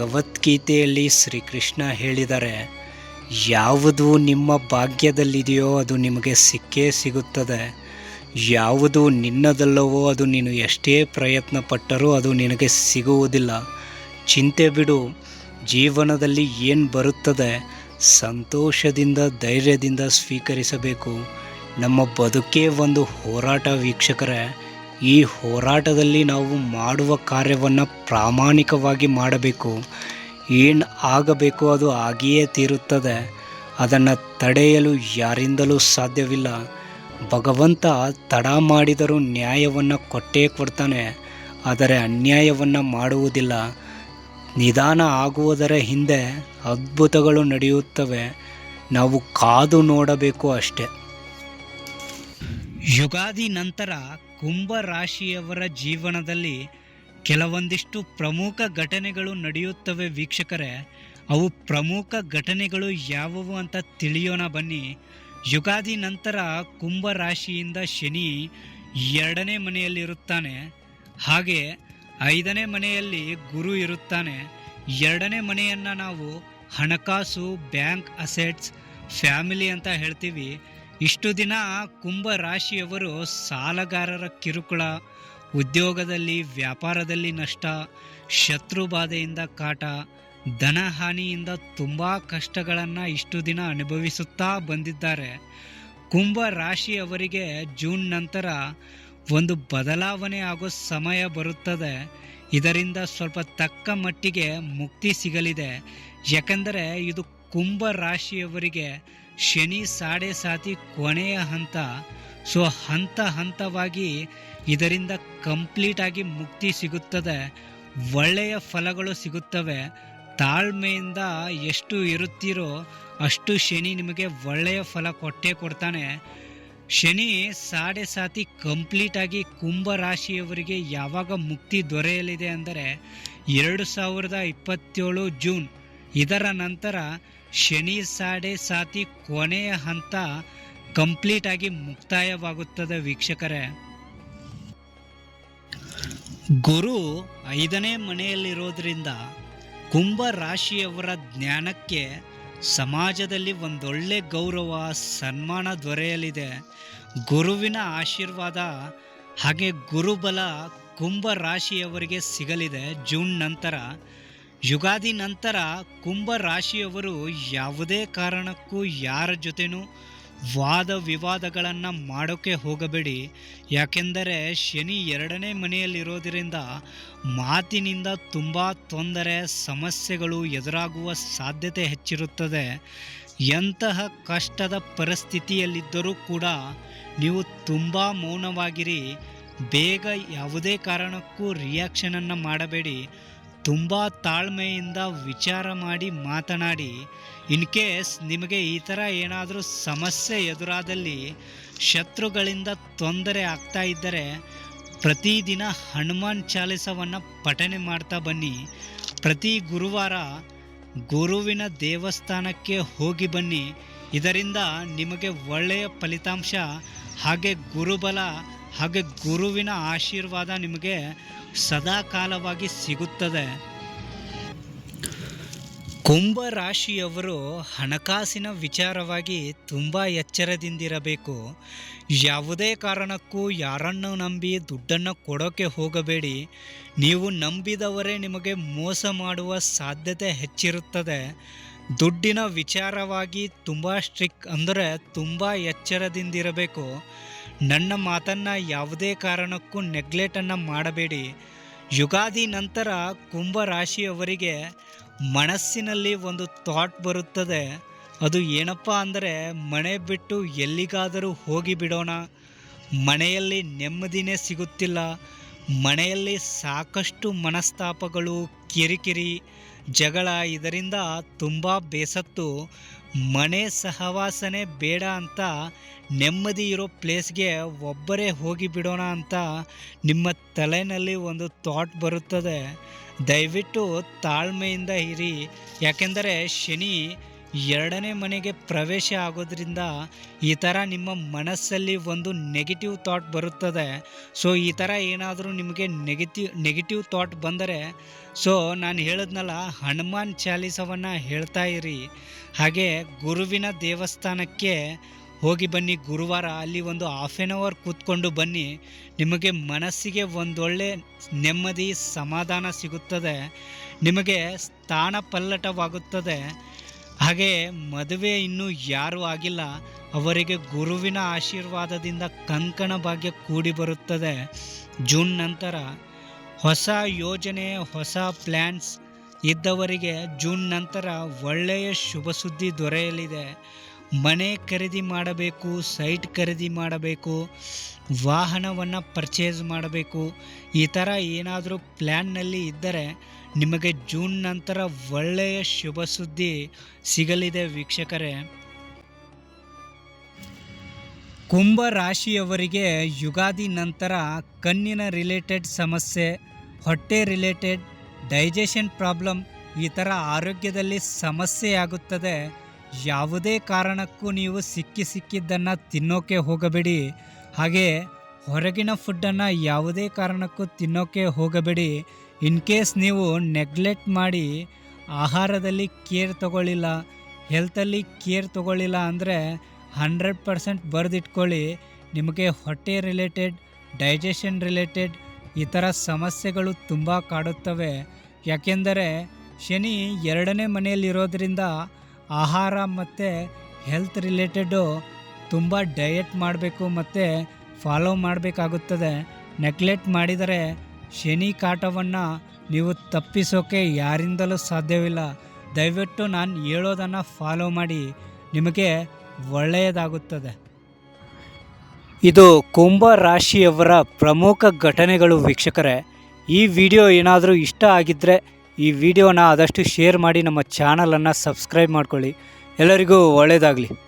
ಭಗವದ್ಗೀತೆಯಲ್ಲಿ ಶ್ರೀಕೃಷ್ಣ ಹೇಳಿದರೆ, ಯಾವುದು ನಿಮ್ಮ ಭಾಗ್ಯದಲ್ಲಿದೆಯೋ ಅದು ನಿಮಗೆ ಸಿಕ್ಕೇ ಸಿಗುತ್ತದೆ. ಯಾವುದು ನಿನ್ನದಲ್ಲವೋ ಅದು ನೀನು ಎಷ್ಟೇ ಪ್ರಯತ್ನ ಪಟ್ಟರೂ ಅದು ನಿನಗೆ ಸಿಗುವುದಿಲ್ಲ. ಚಿಂತೆ ಬಿಡು. ಜೀವನದಲ್ಲಿ ಏನು ಬರುತ್ತದೆ ಸಂತೋಷದಿಂದ ಧೈರ್ಯದಿಂದ ಸ್ವೀಕರಿಸಬೇಕು. ನಮ್ಮ ಬದುಕೇ ಒಂದು ಹೋರಾಟ ವೀಕ್ಷಕರೇ. ಈ ಹೋರಾಟದಲ್ಲಿ ನಾವು ಮಾಡುವ ಕಾರ್ಯವನ್ನು ಪ್ರಾಮಾಣಿಕವಾಗಿ ಮಾಡಬೇಕು. ಏನು ಆಗಬೇಕು ಅದು ಆಗಿಯೇ ತೀರುತ್ತದೆ. ಅದನ್ನು ತಡೆಯಲು ಯಾರಿಂದಲೂ ಸಾಧ್ಯವಿಲ್ಲ. ಭಗವಂತ ತಡ ಮಾಡಿದರೂ ನ್ಯಾಯವನ್ನು ಕೊಟ್ಟೇ ಕೊಡ್ತಾನೆ. ಆದರೆ ಅನ್ಯಾಯವನ್ನು ಮಾಡುವುದಿಲ್ಲ. ನಿಧಾನ ಆಗುವುದರ ಹಿಂದೆ ಅದ್ಭುತಗಳು ನಡೆಯುತ್ತವೆ. ನಾವು ಕಾದು ನೋಡಬೇಕು ಅಷ್ಟೆ. ಯುಗಾದಿ ನಂತರ ಕುಂಭ ರಾಶಿಯವರ ಜೀವನದಲ್ಲಿ ಕೆಲವೊಂದಿಷ್ಟು ಪ್ರಮುಖ ಘಟನೆಗಳು ನಡೆಯುತ್ತವೆ ವೀಕ್ಷಕರೇ. ಅವು ಪ್ರಮುಖ ಘಟನೆಗಳು ಯಾವುವು ಅಂತ ತಿಳಿಯೋಣ ಬನ್ನಿ. ಯುಗಾದಿ ನಂತರ ಕುಂಭ ರಾಶಿಯಿಂದ ಶನಿ ಎರಡನೇ ಮನೆಯಲ್ಲಿರುತ್ತಾನೆ ಹಾಗೆ ಐದನೇ ಮನೆಯಲ್ಲಿ ಗುರು ಇರುತ್ತಾನೆ. ಎರಡನೇ ಮನೆಯನ್ನು ನಾವು ಹಣಕಾಸು, ಬ್ಯಾಂಕ್ ಅಸೆಟ್ಸ್, ಫ್ಯಾಮಿಲಿ ಅಂತ ಹೇಳ್ತೀವಿ. ಇಷ್ಟು ದಿನ ಕುಂಭ ರಾಶಿಯವರು ಸಾಲಗಾರರ ಕಿರುಕುಳ, ಉದ್ಯೋಗದಲ್ಲಿ ವ್ಯಾಪಾರದಲ್ಲಿ ನಷ್ಟ, ಶತ್ರು ಬಾಧೆಯಿಂದ ಕಾಟ ಧನಹಾನಿಯಿಂದ ತುಂಬ ಕಷ್ಟಗಳನ್ನು ಇಷ್ಟು ದಿನ ಅನುಭವಿಸುತ್ತಾ ಬಂದಿದ್ದಾರೆ. ಕುಂಭ ರಾಶಿಯವರಿಗೆ ಜೂನ್ ನಂತರ ಒಂದು ಬದಲಾವಣೆ ಆಗೋ ಸಮಯ ಬರುತ್ತದೆ. ಇದರಿಂದ ಸ್ವಲ್ಪ ತಕ್ಕ ಮಟ್ಟಿಗೆ ಮುಕ್ತಿ ಸಿಗಲಿದೆ. ಯಾಕೆಂದರೆ ಇದು ಕುಂಭ ರಾಶಿಯವರಿಗೆ ಶನಿ ಸಾಡೆ ಸಾತಿ ಕೊನೆಯ ಹಂತ. ಸೊ ಹಂತ ಹಂತವಾಗಿ ಇದರಿಂದ ಕಂಪ್ಲೀಟ್ ಆಗಿ ಮುಕ್ತಿ ಸಿಗುತ್ತದೆ. ಒಳ್ಳೆಯ ಫಲಗಳು ಸಿಗುತ್ತವೆ. ತಾಳ್ಮೆಯಿಂದ ಎಷ್ಟು ಇರುತ್ತೀರೋ ಅಷ್ಟು ಶನಿ ನಿಮಗೆ ಒಳ್ಳೆಯ ಫಲ ಕೊಟ್ಟೇ ಕೊಡ್ತಾನೆ. ಶನಿ ಸಾಡೆ ಸಾತಿ ಕಂಪ್ಲೀಟ್ ಆಗಿ ಕುಂಭ ರಾಶಿಯವರಿಗೆ ಯಾವಾಗ ಮುಕ್ತಿ ದೊರೆಯಲಿದೆ ಅಂದರೆ ಎರಡು ಸಾವಿರದ ಇಪ್ಪತ್ತೇಳು ಜೂನ್. ಇದರ ನಂತರ ಶನಿ ಸಾಡೆ ಸಾತಿ ಕೊನೆಯ ಹಂತ ಕಂಪ್ಲೀಟ್ ಆಗಿ ಮುಕ್ತಾಯವಾಗುತ್ತದೆ ವೀಕ್ಷಕರೇ. ಗುರು ಐದನೇ ಮನೆಯಲ್ಲಿರೋದ್ರಿಂದ ಕುಂಭ ರಾಶಿಯವರ ಜ್ಞಾನಕ್ಕೆ ಸಮಾಜದಲ್ಲಿ ಒಂದೊಳ್ಳೆ ಗೌರವ, ಸನ್ಮಾನ ದೊರೆಯಲಿದೆ. ಗುರುವಿನ ಆಶೀರ್ವಾದ ಹಾಗೆ ಗುರುಬಲ ಕುಂಭ ರಾಶಿಯವರಿಗೆ ಸಿಗಲಿದೆ. ಜೂನ್ ನಂತರ ಯುಗಾದಿ ನಂತರ ಕುಂಭ ರಾಶಿಯವರು ಯಾವುದೇ ಕಾರಣಕ್ಕೂ ಯಾರ ಜೊತೆನೂ ವಾದ ವಿವಾದಗಳನ್ನು ಮಾಡೋಕ್ಕೆ ಹೋಗಬೇಡಿ. ಯಾಕೆಂದರೆ ಶನಿ ಎರಡನೇ ಮನೆಯಲ್ಲಿರೋದರಿಂದ ಮಾತಿನಿಂದ ತುಂಬ ತೊಂದರೆ, ಸಮಸ್ಯೆಗಳು ಎದುರಾಗುವ ಸಾಧ್ಯತೆ ಹೆಚ್ಚಿರುತ್ತದೆ. ಎಂತಹ ಕಷ್ಟದ ಪರಿಸ್ಥಿತಿಯಲ್ಲಿದ್ದರೂ ಕೂಡ ನೀವು ತುಂಬ ಮೌನವಾಗಿರಿ. ಬೇಗ ಯಾವುದೇ ಕಾರಣಕ್ಕೂ ರಿಯಾಕ್ಷನನ್ನು ಮಾಡಬೇಡಿ. ತುಂಬ ತಾಳ್ಮೆಯಿಂದ ವಿಚಾರ ಮಾಡಿ ಮಾತನಾಡಿ, ಇನ್ ಕೇಸ್ ನಿಮಗೆ ಈ ಥರ ಏನಾದರೂ ಸಮಸ್ಯೆ ಎದುರಾದಲ್ಲಿ ಶತ್ರುಗಳಿಂದ ತೊಂದರೆ ಆಗ್ತಾ ಇದ್ದರೆ, ಪ್ರತಿದಿನ ಹನುಮಾನ್ ಚಾಲಿಸವನ್ನು ಪಠನೆ ಮಾಡ್ತಾ ಬನ್ನಿ. ಪ್ರತಿ ಗುರುವಾರ ಗುರುವಿನ ದೇವಸ್ಥಾನಕ್ಕೆ ಹೋಗಿ ಬನ್ನಿ. ಇದರಿಂದ ನಿಮಗೆ ಒಳ್ಳೆಯ ಫಲಿತಾಂಶ ಹಾಗೆ ಗುರುಬಲ ಹಾಗೆ ಗುರುವಿನ ಆಶೀರ್ವಾದ ನಿಮಗೆ ಸದಾಕಾಲವಾಗಿ ಸಿಗುತ್ತದೆ. ಕುಂಭ ರಾಶಿಯವರು ಹಣಕಾಸಿನ ವಿಚಾರವಾಗಿ ತುಂಬ ಎಚ್ಚರದಿಂದಿರಬೇಕು. ಯಾವುದೇ ಕಾರಣಕ್ಕೂ ಯಾರನ್ನು ನಂಬಿ ದುಡ್ಡನ್ನು ಕೊಡೋಕ್ಕೆ ಹೋಗಬೇಡಿ. ನೀವು ನಂಬಿದವರೇ ನಿಮಗೆ ಮೋಸ ಮಾಡುವ ಸಾಧ್ಯತೆ ಹೆಚ್ಚಿರುತ್ತದೆ. ದುಡ್ಡಿನ ವಿಚಾರವಾಗಿ ತುಂಬ ಸ್ಟ್ರಿಕ್ ಅಂದರೆ ತುಂಬ ಎಚ್ಚರದಿಂದಿರಬೇಕು. ನನ್ನ ಮಾತನ್ನು ಯಾವುದೇ ಕಾರಣಕ್ಕೂ ನೆಗ್ಲೆಟನ್ನು ಮಾಡಬೇಡಿ. ಯುಗಾದಿ ನಂತರ ಕುಂಭ ರಾಶಿಯವರಿಗೆ ಮನಸ್ಸಿನಲ್ಲಿ ಒಂದು ಥಾಟ್ ಬರುತ್ತದೆ. ಅದು ಏನಪ್ಪ ಅಂದರೆ ಮನೆ ಬಿಟ್ಟು ಎಲ್ಲಿಗಾದರೂ ಹೋಗಿ ಬಿಡೋಣ. ಮನೆಯಲ್ಲಿ ನೆಮ್ಮದಿನೇ ಸಿಗುತ್ತಿಲ್ಲ. ಮನೆಯಲ್ಲಿ ಸಾಕಷ್ಟು ಮನಸ್ತಾಪಗಳು ಕಿರಿಕಿರಿ ಜಗಳ ಇದರಿಂದ ತುಂಬ ಬೇಸತ್ತು. ಮನೆ ಸಹವಾಸನೆ ಬೇಡ ಅಂತ ನೆಮ್ಮದಿ ಇರೋ ಪ್ಲೇಸ್ಗೆ ಒಬ್ಬರೇ ಹೋಗಿ ಬಿಡೋಣ ಅಂತ ನಿಮ್ಮ ತಲೆಯಲ್ಲಿ ಒಂದು ಥಾಟ್ ಬರುತ್ತದೆ. ದಯವಿಟ್ಟು ತಾಳ್ಮೆಯಿಂದ ಇರಿ. ಯಾಕೆಂದರೆ ಶನಿ ಎರಡನೇ ಮನೆಗೆ ಪ್ರವೇಶ ಆಗೋದ್ರಿಂದ ಈ ಥರ ನಿಮ್ಮ ಮನಸ್ಸಲ್ಲಿ ಒಂದು ನೆಗೆಟಿವ್ ಥಾಟ್ ಬರುತ್ತದೆ. ಸೊ ಈ ಥರ ಏನಾದರೂ ನಿಮಗೆ ನೆಗೆಟಿವ್ ನೆಗೆಟಿವ್ ಥಾಟ್ ಬಂದರೆ ಸೊ ನಾನು ಹೇಳಿದ್ನಲ್ಲ, ಹನುಮಾನ್ ಚಾಲೀಸವನ್ನು ಹೇಳ್ತಾ ಇರಿ. ಹಾಗೆ ಗುರುವಿನ ದೇವಸ್ಥಾನಕ್ಕೆ ಹೋಗಿ ಬನ್ನಿ, ಗುರುವಾರ ಅಲ್ಲಿ ಒಂದು ಹಾಫ್ ಆನ್ ಅವರ್ ಕೂತ್ಕೊಂಡು ಬನ್ನಿ. ನಿಮಗೆ ಮನಸ್ಸಿಗೆ ಒಂದೊಳ್ಳೆ ನೆಮ್ಮದಿ, ಸಮಾಧಾನ ಸಿಗುತ್ತದೆ. ನಿಮಗೆ ಸ್ಥಾನ ಪಲ್ಲಟವಾಗುತ್ತದೆ. ಹಾಗೆ ಮದುವೆ ಇನ್ನೂ ಯಾರೂ ಆಗಿಲ್ಲ. ಅವರಿಗೆ ಗುರುವಿನ ಆಶೀರ್ವಾದದಿಂದ ಕಂಕಣ ಭಾಗ್ಯ ಕೂಡಿ ಬರುತ್ತದೆ. ಜೂನ್ ನಂತರ ಹೊಸ ಯೋಜನೆ, ಹೊಸ ಪ್ಲ್ಯಾನ್ಸ್ ಇದ್ದವರಿಗೆ ಜೂನ್ ನಂತರ ಒಳ್ಳೆಯ ಶುಭ ಸುದ್ದಿ ದೊರೆಯಲಿದೆ. ಮನೆ ಖರೀದಿ ಮಾಡಬೇಕು, ಸೈಟ್ ಖರೀದಿ ಮಾಡಬೇಕು, ವಾಹನವನ್ನು ಪರ್ಚೇಸ್ ಮಾಡಬೇಕು. ಈ ಥರ ಏನಾದರೂ ಪ್ಲ್ಯಾನ್ನಲ್ಲಿ ಇದ್ದರೆ ನಿಮಗೆ ಜೂನ್ ನಂತರ ಒಳ್ಳೆಯ ಶುಭ ಸುದ್ದಿ ಸಿಗಲಿದೆ ವೀಕ್ಷಕರೇ. ಕುಂಭ ರಾಶಿಯವರಿಗೆ ಯುಗಾದಿ ನಂತರ ಕಣ್ಣಿನ ರಿಲೇಟೆಡ್ ಸಮಸ್ಯೆ, ಹೊಟ್ಟೆ ರಿಲೇಟೆಡ್ ಡೈಜೆಷನ್ ಪ್ರಾಬ್ಲಮ್ ಈ ಥರ ಆರೋಗ್ಯದಲ್ಲಿ ಸಮಸ್ಯೆಯಾಗುತ್ತದೆ. ಯಾವುದೇ ಕಾರಣಕ್ಕೂ ನೀವು ಸಿಕ್ಕಿ ಸಿಕ್ಕಿದ್ದನ್ನು ತಿನ್ನೋಕೆ ಹೋಗಬೇಡಿ. ಹಾಗೆ ಹೊರಗಿನ ಫುಡ್ಡನ್ನು ಯಾವುದೇ ಕಾರಣಕ್ಕೂ ತಿನ್ನೋಕೆ ಹೋಗಬೇಡಿ. ಇನ್ ಕೇಸ್ ನೀವು ನೆಗ್ಲೆಕ್ಟ್ ಮಾಡಿ ಆಹಾರದಲ್ಲಿ ಕೇರ್ ತಗೊಳ್ಳಿಲ್ಲ, ಹೆಲ್ತಲ್ಲಿ ಕೇರ್ ತಗೊಳ್ಳಿಲ್ಲ ಅಂದರೆ ಹಂಡ್ರೆಡ್ ಪರ್ಸೆಂಟ್ ಬರೆದಿಟ್ಕೊಳ್ಳಿ. ನಿಮಗೆ ಹೊಟ್ಟೆ ರಿಲೇಟೆಡ್, ಡೈಜೆಷನ್ ರಿಲೇಟೆಡ್ ಈ ಥರ ಸಮಸ್ಯೆಗಳು ತುಂಬ ಕಾಡುತ್ತವೆ. ಯಾಕೆಂದರೆ ಶನಿ ಎರಡನೇ ಮನೆಯಲ್ಲಿರೋದ್ರಿಂದ ಆಹಾರ ಮತ್ತು ಹೆಲ್ತ್ ರಿಲೇಟೆಡು ತುಂಬ ಡಯಟ್ ಮಾಡಬೇಕು ಮತ್ತು ಫಾಲೋ ಮಾಡಬೇಕಾಗುತ್ತದೆ. ನೆಗ್ಲೆಕ್ಟ್ ಮಾಡಿದರೆ ಶನಿ ಕಾಟವನ್ನು ನೀವು ತಪ್ಪಿಸೋಕೆ ಯಾರಿಂದಲೂ ಸಾಧ್ಯವಿಲ್ಲ. ದಯವಿಟ್ಟು ನಾನು ಹೇಳೋದನ್ನು ಫಾಲೋ ಮಾಡಿ. ನಿಮಗೆ ಒಳ್ಳೆಯದಾಗುತ್ತದೆ. ಇದು ಕುಂಭ ರಾಶಿಯವರ ಪ್ರಮುಖ ಘಟನೆಗಳು ವೀಕ್ಷಕರೇ. ಈ ವಿಡಿಯೋ ಏನಾದರೂ ಇಷ್ಟ ಆಗಿದ್ದರೆ ಈ ವಿಡಿಯೋನ ಆದಷ್ಟು ಶೇರ್ ಮಾಡಿ ನಮ್ಮ ಚಾನಲನ್ನು ಸಬ್ಸ್ಕ್ರೈಬ್ ಮಾಡ್ಕೊಳ್ಳಿ. ಎಲ್ಲರಿಗೂ ಒಳ್ಳೆಯದಾಗಲಿ.